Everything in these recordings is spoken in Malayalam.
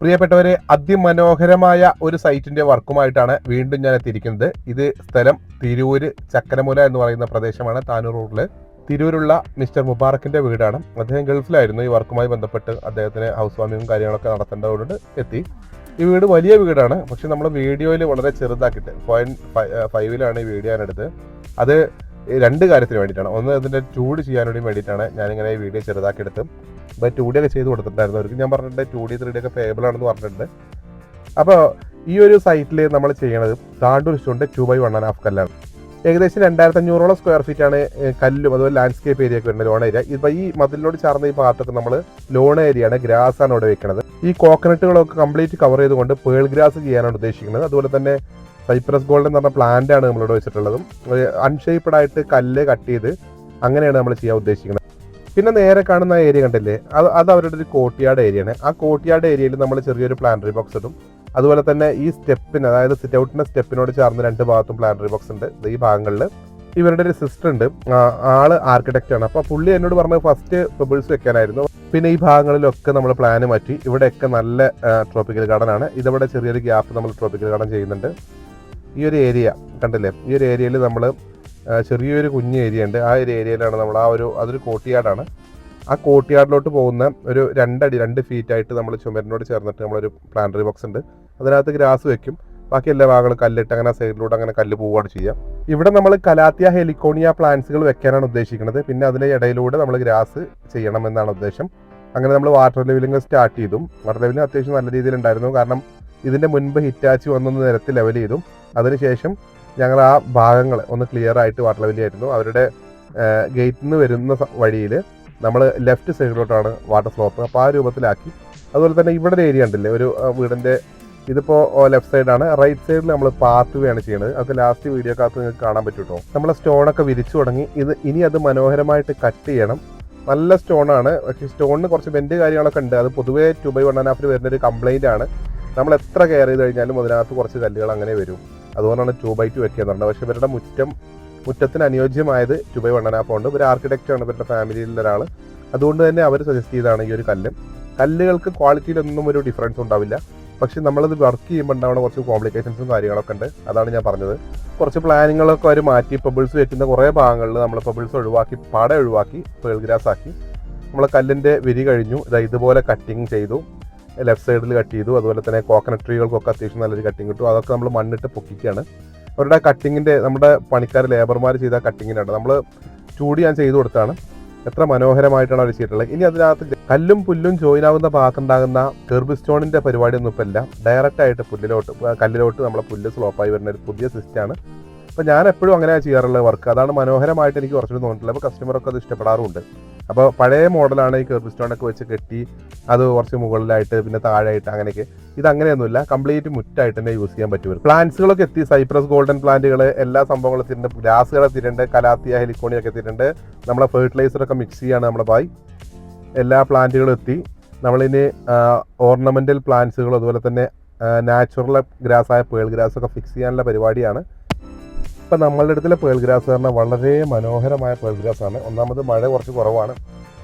പ്രിയപ്പെട്ടവരെ അതിമനോഹരമായ ഒരു സൈറ്റിന്റെ വർക്കുമായിട്ടാണ് വീണ്ടും ഞാൻ എത്തിയിരിക്കുന്നത്. ഇത് സ്ഥലം തിരൂര് ചക്കരമുല എന്ന് പറയുന്ന പ്രദേശമാണ് താനൂർ റോഡിൽ. തിരൂരുള്ള മിസ്റ്റർ മുബാറക്കിന്റെ വീടാണ്. അദ്ദേഹം ഗൾഫിലായിരുന്നു. ഈ വർക്കുമായി ബന്ധപ്പെട്ട് അദ്ദേഹത്തിന് ഹൗസ് വാമിങ്ങും കാര്യങ്ങളൊക്കെ നടത്തേണ്ടതുകൊണ്ട് എത്തി. ഈ വീട് വലിയ വീടാണ്. പക്ഷെ നമ്മൾ വീഡിയോയിൽ വളരെ ചെറുതാക്കിയിട്ട് പോയിന്റ് ഫൈവിലാണ് ഈ വീഡിയോ ഞാനെടുത്ത് അത് രണ്ട് കാര്യത്തിന് വേണ്ടിയിട്ടാണ്. ഒന്ന് അതിന്റെ ചൂട് ചെയ്യാൻ വേണ്ടി വേണ്ടിയിട്ടാണ് ഞാനിങ്ങനെ ഈ വീഡിയോ ചെറുതാക്കി എടുത്ത് അപ്പോൾ ടു ഡി ഒക്കെ ചെയ്ത് കൊടുത്തിട്ടുണ്ടായിരുന്നു. അവർക്ക് ഞാൻ പറഞ്ഞിട്ടുണ്ട് ടു ഡി ത്രീ ഡി ഒക്കെ ഫേബിൾ ആണെന്ന് പറഞ്ഞിട്ടുണ്ട്. അപ്പോൾ ഈ ഒരു സൈറ്റിൽ നമ്മൾ ചെയ്യണത് താണ്ടൂർ ചുണ്ട് two by one and half കല്ലാണ് ഏകദേശം രണ്ടായിരത്തി അഞ്ഞൂറോളം സ്ക്വയർ ഫീറ്റ് ആണ് കല്ലും അതുപോലെ ലാൻഡ്സ്കേപ്പ് ഏരിയ ഒക്കെ വരുന്നത് ലോൺ ഏരിയ ഇപ്പൊ ഈ മതിലിനോട് ചേർന്ന ഈ ഭാഗത്തൊക്കെ നമ്മൾ ലോൺ ഏരിയ ആണ് ഗ്രാസ് ആണ് ഇവിടെ വെക്കുന്നത് ഈ കോക്കനട്ടുകളൊക്കെ കംപ്ലീറ്റ് കവർ ചെയ്തുകൊണ്ട് പേൾ ഗ്രാസ് ചെയ്യാനാണ് ഉദ്ദേശിക്കുന്നത്. അതുപോലെ തന്നെ സൈപ്രസ് ഗോൾഡ് എന്ന് പറഞ്ഞ പ്ലാന്റ് ആണ് നമ്മളിവിടെ വെച്ചിട്ടുള്ളതും. അൺഷേപ്ഡ് ആയിട്ട് കല്ല് കട്ട് ചെയ്ത് അങ്ങനെയാണ് നമ്മൾ ചെയ്യാൻ ഉദ്ദേശിക്കുന്നത്. പിന്നെ നേരെ കാണുന്ന ഏരിയ കണ്ടില്ലേ? അത് അത് അവരുടെ ഒരു കോട്ടിയാട് ഏരിയ ആണ്. ആ കോട്ടിയാട് ഏരിയയിൽ നമ്മൾ ചെറിയൊരു പ്ലാന്ററി ബോക്സ് ഇടും. അതുപോലെ തന്നെ ഈ സ്റ്റെപ്പിന് അതായത് സിറ്റ് ഔട്ടിന്റെ സ്റ്റെപ്പിനോട് ചേർന്ന് രണ്ട് ഭാഗത്തും പ്ലാനറി ബോക്സ് ഉണ്ട്. ഈ ഭാഗങ്ങളിൽ ഇവരുടെ ഒരു സിസ്റ്റർ ഉണ്ട്. ആൾ ആർക്കിടെക്റ്റ് ആണ്. അപ്പോൾ പുള്ളി എന്നോട് പറഞ്ഞത് ഫസ്റ്റ് പെബിൾസ് വെക്കാനായിരുന്നു. പിന്നെ ഈ ഭാഗങ്ങളിലൊക്കെ നമ്മൾ പ്ലാന് മാറ്റി. ഇവിടെയൊക്കെ നല്ല ട്രോപ്പിക്കൽ ഗാർഡൻ ആണ്. ഇതവിടെ ചെറിയൊരു ഗ്യാപ്പ് നമ്മൾ ട്രോപ്പിക്കൽ ഗാർഡൻ ചെയ്യുന്നുണ്ട്. ഈ ഒരു ഏരിയ കണ്ടില്ലേ? ഈ ഒരു ഏരിയയിൽ നമ്മൾ ചെറിയൊരു കുഞ്ഞ് ഏരിയ ഉണ്ട്. ആ ഒരു ഏരിയയിലാണ് നമ്മൾ ആ ഒരു അതൊരു കോട്ടിയാടാണ് ആ കോട്ടിയാടിലോട്ട് പോകുന്ന ഒരു രണ്ടടി രണ്ട് ഫീറ്റ് ആയിട്ട് നമ്മൾ ചുമരിനോട് ചേർന്നിട്ട് നമ്മളൊരു പ്ലാന്ററി ബോക്സ് ഉണ്ട്. അതിനകത്ത് ഗ്രാസ് വെക്കും. ബാക്കി എല്ലാ ഭാഗങ്ങളും കല്ലിട്ട് അങ്ങനെ സൈഡിലൂടെ അങ്ങനെ കല്ല് പോവുകയാണ് ചെയ്യാം. ഇവിടെ നമ്മൾ കലാത്തിയ ഹെലിക്കോണിയ പ്ലാന്റ്സുകൾ വെക്കാനാണ് ഉദ്ദേശിക്കുന്നത്. പിന്നെ അതിന്റെ ഇടയിലൂടെ നമ്മൾ ഗ്രാസ് ചെയ്യണം എന്നാണ് ഉദ്ദേശം. അങ്ങനെ നമ്മൾ വാട്ടർ ലെവലിംഗ് സ്റ്റാർട്ട് ചെയ്തു. വാട്ടർ ലെവലിംഗ് അത്യാവശ്യം നല്ല രീതിയിൽ ഉണ്ടായിരുന്നു. കാരണം ഇതിന്റെ മുൻപ് ഹിറ്റാച്ചി വന്നൊന്ന് നിരത്തി ലെവൽ ചെയ്തു. അതിനുശേഷം ഞങ്ങൾ ആ ഭാഗങ്ങൾ ഒന്ന് ക്ലിയർ ആയിട്ട് വാട്ടർ ലെവൽ ആയിരുന്നു. അവരുടെ ഗേറ്റിൽ നിന്ന് വരുന്ന വഴിയിൽ നമ്മൾ ലെഫ്റ്റ് സൈഡിലോട്ടാണ് വാട്ടർ സ്ലോപ്പ് അപ്പോൾ ആ രൂപത്തിലാക്കി. അതുപോലെ തന്നെ ഇവിടെ ഒരു ഏരിയ ഉണ്ടല്ലേ ഒരു വീടിന്റെ ഇതിപ്പോൾ ലെഫ്റ്റ് സൈഡാണ് റൈറ്റ് സൈഡിൽ നമ്മൾ പാത്ത് വേണം ചെയ്യുന്നത് അത് ലാസ്റ്റ് വീഡിയോ കാത്ത് നിങ്ങൾക്ക് കാണാൻ പറ്റും കേട്ടോ നമ്മൾ സ്റ്റോണൊക്കെ വിരിച്ചു തുടങ്ങി. ഇത് ഇനി അത് മനോഹരമായിട്ട് കട്ട് ചെയ്യണം. നല്ല സ്റ്റോണാണ് പക്ഷേ സ്റ്റോണിന് കുറച്ച് ബെൻഡ് കാര്യങ്ങളൊക്കെ ഉണ്ട്. അത് പൊതുവേ ടു ബൈ വൺ ആൻഡ് ഹാഫിൽ വരുന്ന ഒരു കംപ്ലൈന്റ് ആണ്. നമ്മൾ എത്ര കെയർ ചെയ്ത് കഴിഞ്ഞാലും അതിനകത്ത് കുറച്ച് കല്ലുകൾ അങ്ങനെ വരും. അതുകൊണ്ടാണ് ടു ബൈ ടു പറഞ്ഞത് പക്ഷേ ഇവരുടെ മുറ്റം മുറ്റത്തിന് അനുയോജ്യമായത് ടു ബൈ വൺ ആൻഡ് ഉണ്ട്. ഒരു ആർക്കിടെക്റ്റ് ആണ്. ഇവരുടെ ഫാമിലിയിലുള്ള ഒരാൾ അതുകൊണ്ട് തന്നെ അവർ സജസ്റ്റ് ചെയ്താണ് ഈ ഒരു കല്ല്. കല്ലുകൾക്ക് ക്വാളിറ്റിയിലൊന്നും ഒരു ഡിഫറൻസ് ഉണ്ടാവില്ല. പക്ഷെ നമ്മളത് വർക്ക് ചെയ്യുമ്പോൾ ഉണ്ടാവുന്ന കുറച്ച് കോംപ്ലിക്കേഷൻസും കാര്യങ്ങളൊക്കെ ഉണ്ട്. അതാണ് ഞാൻ പറഞ്ഞത്. കുറച്ച് പ്ലാനിങ്ങളൊക്കെ അവർ മാറ്റി പബിൾസ് വെക്കുന്ന കുറേ ഭാഗങ്ങളിൽ നമ്മൾ പബിൾസ് ഒഴിവാക്കി പാട ഒഴിവാക്കി പേൾ ഗ്രാസ് ആക്കി. നമ്മൾ കല്ലിന്റെ വിരി കഴിഞ്ഞു. ഇതാ ഇതുപോലെ കട്ടിങ് ചെയ്തു. ലെഫ്റ്റ് സൈഡിൽ കട്ട് ചെയ്തു. അതുപോലെ തന്നെ കോക്കനട്ട് ട്രീകൾക്കൊക്കെ അത്യാവശ്യം നല്ലൊരു കട്ടിങ് കിട്ടും. അതൊക്കെ നമ്മൾ മണ്ണിട്ട് പൊക്കിക്കുകയാണ് അവരുടെ കട്ടിങ്ങിന്റെ നമ്മുടെ പണിക്കാർ ലേബർമാർ ചെയ്ത കട്ടിങ്ങിനാണ് നമ്മൾ ചൂടി ഞാൻ ചെയ്തു കൊടുത്താണ് എത്ര മനോഹരമായിട്ടാണ് അവർ ചെയ്തിട്ടുള്ളത്. ഇനി അതിനകത്ത് കല്ലും പുല്ലും ജോയിൻ ആവുന്ന ഭാഗത്തുണ്ടാകുന്ന കെർബ് സ്റ്റോണിന്റെ പരിപാടിയൊന്നും ഇപ്പം ഇല്ല. ഡയറക്റ്റ് ആയിട്ട് പുല്ലിലോട്ട് കല്ലിലോട്ട് നമ്മളെ പുല്ല് സ്ലോപ്പായി വരുന്ന ഒരു പുതിയ സിസ്റ്റമാണ് അപ്പോൾ ഞാൻ എപ്പോഴും അങ്ങനെയാണ് ചെയ്യാറുള്ളത് വർക്ക് അതാണ് മനോഹരമായിട്ട് എനിക്ക് കുറച്ചുകൂടി തോന്നിയിട്ടുള്ളത്. അപ്പോൾ കസ്റ്റമറൊക്കെ അത് ഇഷ്ടപ്പെടാറുമുണ്ട് അപ്പോൾ പഴയ മോഡലാണ് ഈ കെർബ് സ്റ്റോണൊക്കെ വെച്ച് കെട്ടി അത് കുറച്ച് മുകളിലായിട്ട് പിന്നെ താഴെയായിട്ട് അങ്ങനെയൊക്കെ. ഇത് അങ്ങനെയൊന്നുമില്ല. കംപ്ലീറ്റ് മുറ്റായിട്ട് തന്നെ യൂസ് ചെയ്യാൻ പറ്റും. പ്ലാന്റ്സുകളൊക്കെ എത്തി. സൈപ്രസ് ഗോൾഡൻ പ്ലാന്റുകൾ എല്ലാ സംഭവങ്ങളും എത്തിയിട്ടുണ്ട്. ഗ്രാസുകൾ എത്തിയിട്ടുണ്ട്. കലാത്തിയ ഹെലിക്കോണിയൊക്കെ എത്തിയിട്ടുണ്ട്. നമ്മളെ ഫെർട്ടിലൈസറൊക്കെ മിക്സ് ചെയ്യാണ് നമ്മുടെ ബായ് എല്ലാ പ്ലാന്റുകളും എത്തി. നമ്മളിനി ഓർണമെന്റൽ പ്ലാന്റ്സുകളും അതുപോലെ തന്നെ നാച്ചുറൽ ഗ്രാസ് ആയ പേൾ ഗ്രാസ് ഒക്കെ ഫിക്സ് ചെയ്യാനുള്ള പരിപാടിയാണ്. ഇപ്പം നമ്മളുടെ അടുത്തുള്ള പേൾ ഗ്രാസ് പറഞ്ഞാൽ വളരെ മനോഹരമായ പേൾ ഗ്രാസ് ആണ്. ഒന്നാമത് മഴ കുറച്ച് കുറവാണ്.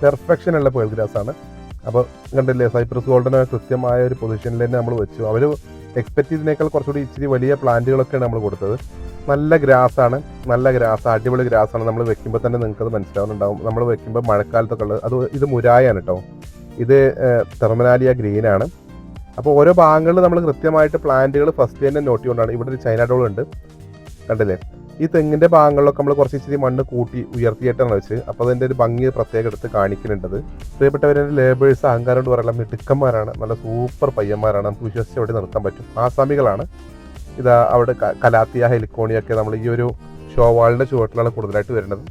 പെർഫെക്ഷൻ ഉള്ള പേൾ ഗ്രാസ് ആണ്. അപ്പോൾ കണ്ടില്ലേ സൈപ്രസ് ഗോൾഡിന് കൃത്യമായ ഒരു പൊസിഷനിൽ തന്നെ നമ്മൾ വെച്ചു. അവർ എക്സ്പെക്ട് ചെയ്തതിനേക്കാൾ കുറച്ചുകൂടി ഇച്ചിരി വലിയ പ്ലാന്റുകളൊക്കെയാണ് നമ്മൾ കൊടുത്തത്. നല്ല ഗ്രാസ് ആണ്. നല്ല ഗ്രാസ് അടിപൊളി ഗ്രാസ് ആണ് നമ്മൾ വെക്കുമ്പോൾ തന്നെ നിങ്ങൾക്ക് അത് മനസ്സിലാവുന്നുണ്ടാവും. നമ്മൾ വെക്കുമ്പോൾ മഴക്കാലത്തൊക്കെ ഉള്ളത്. അത് ഇത് മുരായാണ് കേട്ടോ ഇത് തെർമനാലിയ ഗ്രീൻ ആണ്. അപ്പോൾ ഓരോ ഭാഗങ്ങളിൽ നമ്മൾ കൃത്യമായിട്ട് പ്ലാന്റുകൾ ഫസ്റ്റ് തന്നെ നോട്ട് ചെയ്തുകൊണ്ടാണ്. ഇവിടെ ഒരു ചൈന ഡോൾ ഉണ്ട്. കണ്ടില്ലേ? ഈ തെങ്ങിന്റെ ഭാഗങ്ങളിലൊക്കെ നമ്മൾ കുറച്ച് ഇച്ചിരി മണ്ണ് കൂട്ടി ഉയർത്തിയിട്ടാണ് വെച്ച് അപ്പോൾ അതിന്റെ ഒരു ഭംഗി പ്രത്യേകം എടുത്ത് കാണിക്കുന്നുണ്ടത് പ്രിയപ്പെട്ടവരെ ലേബേഴ്സ് അഹങ്കാരം കൊണ്ട് പറയാനുള്ള മിടുക്കന്മാരാണ്. നല്ല സൂപ്പർ പയ്യന്മാരാണ്. നമുക്ക് വിശ്വസിച്ച് അവിടെ നിർത്താൻ പറ്റും. ആസാമികളാണ്. ഇതാ അവിടെ കലാത്തിയ ഹെലിക്കോണിയൊക്കെ നമ്മൾ ഈ ഒരു ഷോവാളിന്റെ ചുവട്ടിലാണ് കൂടുതലായിട്ട് വരുന്നത്.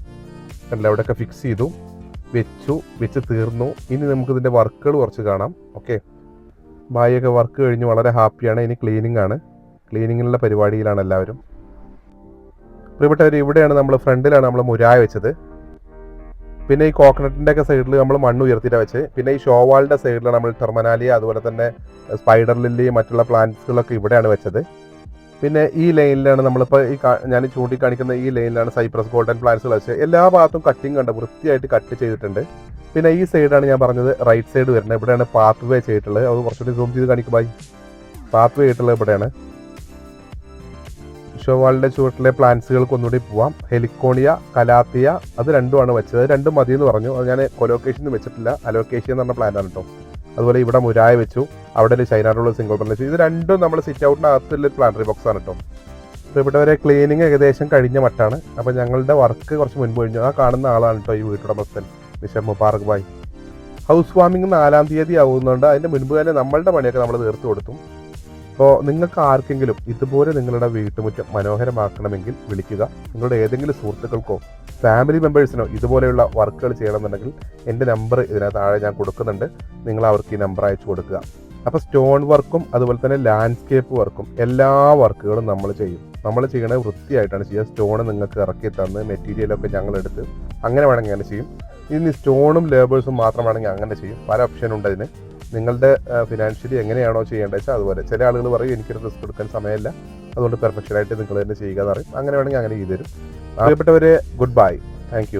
കണ്ടില്ല? അവിടെയൊക്കെ ഫിക്സ് ചെയ്തു. വെച്ചു. വെച്ച് തീർന്നു. ഇനി നമുക്ക് ഇതിന്റെ വർക്കുകൾ കുറച്ച് കാണാം. ഓക്കെ ബായിയൊക്കെ വർക്ക് കഴിഞ്ഞ് വളരെ ഹാപ്പിയാണ് ഇനി ക്ലീനിങ് ആണ്. ക്ലീനിങ്ങിനുള്ള പരിപാടിയിലാണ് എല്ലാവരും. പ്രിയപ്പെട്ടവർ ഇവിടെയാണ് നമ്മൾ ഫ്രണ്ടിലാണ് നമ്മൾ മുരായ വെച്ചത്. പിന്നെ ഈ കോക്കനട്ടിന്റെ ഒക്കെ സൈഡിൽ നമ്മൾ മണ്ണ് ഉയർത്തിയിട്ടാണ് വെച്ച്. പിന്നെ ഈ ഷോവാളിന്റെ സൈഡിൽ നമ്മൾ ടെർമനാലി അതുപോലെ തന്നെ സ്പൈഡർ ലില്ലി മറ്റുള്ള പ്ലാന്റ്സുകളൊക്കെ ഇവിടെയാണ് വെച്ചത്. പിന്നെ ഈ ലൈനിലാണ് നമ്മളിപ്പോൾ ഈ ഞാൻ ചൂണ്ടിക്കാണിക്കുന്ന ഈ ലൈനിലാണ് സൈപ്രസ് ഗോൾഡൻ പ്ലാന്റ്സുകൾ വെച്ചത് എല്ലാ ഭാഗത്തും കട്ടിങ് കണ്ട് വൃത്തിയായിട്ട് കട്ട് ചെയ്തിട്ടുണ്ട്. പിന്നെ ഈ സൈഡാണ് ഞാൻ പറഞ്ഞത് റൈറ്റ് സൈഡ് വരുന്നത്. ഇവിടെയാണ് പാത്ത് വേ ചെയ്തിട്ടുള്ളത്. അത് കുറച്ചുകൂടി സൂം ചെയ്ത് കാണിക്കുമ്പോൾ പാത്ത് വേ ചെയ്തിട്ടുള്ളത് ഇവിടെയാണ്. ഷോവാളിന്റെ ചുവട്ടിലെ പ്ലാന്റ്സുകൾക്ക് ഒന്നുകൂടി പോവാം. ഹെലിക്കോണിയ കലാത്തിയ അത് രണ്ടുമാണ് വെച്ചത്. രണ്ടും മതി എന്ന് പറഞ്ഞു. അത് ഞാൻ കൊലോക്കേഷൻ വെച്ചിട്ടില്ല. അലോക്കേഷൻ എന്ന് പറഞ്ഞ പ്ലാന്റ് ആണ് കേട്ടോ അതുപോലെ ഇവിടെ മുരായ വെച്ചു. അവിടെ ഒരു ചൈനാറുള്ള സിംഗിൾ പ്ലാന്റ് വെച്ചു. ഇത് രണ്ടും നമ്മൾ സിറ്റ് ഔട്ടിനകത്തുള്ള പ്ലാന്ററി ബോക്സ് ആണ് കേട്ടോ അപ്പോൾ ഇവിടെ വരെ ക്ലീനിങ് ഏകദേശം കഴിഞ്ഞ മട്ടാണ്. അപ്പോൾ ഞങ്ങളുടെ വർക്ക് കുറച്ച് മുൻപ് കഴിഞ്ഞു. ആ കാണുന്ന ആളാണ് കേട്ടോ ഈ വീട്ടുടമസ്ഥൻ mister Mubarak bhai. House warming നാലാം തീയതി ആവുന്നുണ്ട്. അതിന്റെ മുൻപ് തന്നെ നമ്മളുടെ പണിയൊക്കെ നമ്മൾ തീർത്തു കൊടുത്തു. അപ്പോൾ നിങ്ങൾക്ക് ആർക്കെങ്കിലും ഇതുപോലെ നിങ്ങളുടെ വീട്ടുമുറ്റം മനോഹരമാക്കണമെങ്കിൽ വിളിക്കുക. നിങ്ങളുടെ ഏതെങ്കിലും സുഹൃത്തുക്കൾക്കോ ഫാമിലി മെമ്പേഴ്സിനോ ഇതുപോലെയുള്ള വർക്കുകൾ ചെയ്യണമെന്നുണ്ടെങ്കിൽ എന്റെ നമ്പർ ഇതിനകത്ത് താഴെ ഞാൻ കൊടുക്കുന്നുണ്ട്. നിങ്ങൾ അവർക്ക് ഈ നമ്പർ അയച്ചു കൊടുക്കുക. അപ്പോൾ സ്റ്റോൺ വർക്കും അതുപോലെ തന്നെ ലാൻഡ്സ്കേപ്പ് വർക്കും എല്ലാ വർക്കുകളും നമ്മൾ ചെയ്യും. നമ്മൾ ചെയ്യണത് വൃത്തിയായിട്ടാണ് ചെയ്യുക. സ്റ്റോൺ നിങ്ങൾക്ക് ഇറക്കി തന്ന് മെറ്റീരിയലൊക്കെ ഞങ്ങൾ എടുത്ത് അങ്ങനെ വേണമെങ്കിൽ അങ്ങനെ ചെയ്യും. ഇനി സ്റ്റോണും ലേബേഴ്സും മാത്രം വേണമെങ്കിൽ അങ്ങനെ ചെയ്യും. പല ഓപ്ഷൻ ഉണ്ട് അതിന്. നിങ്ങളുടെ ഫിനാൻഷ്യലി എങ്ങനെയാണോ ചെയ്യേണ്ടത് വെച്ചാൽ അതുപോലെ. ചില ആളുകൾ പറയും എനിക്കൊരു റിസ്ക് എടുക്കാൻ സമയമില്ല. അതുകൊണ്ട് പെർഫെക്ഷൻ ആയിട്ട് നിങ്ങൾ തന്നെ ചെയ്യുക എന്ന് പറയും. അങ്ങനെ വേണമെങ്കിൽ അങ്ങനെ ചെയ്തു തരും. പ്രിയപ്പെട്ടവരെ ഗുഡ് ബൈ താങ്ക്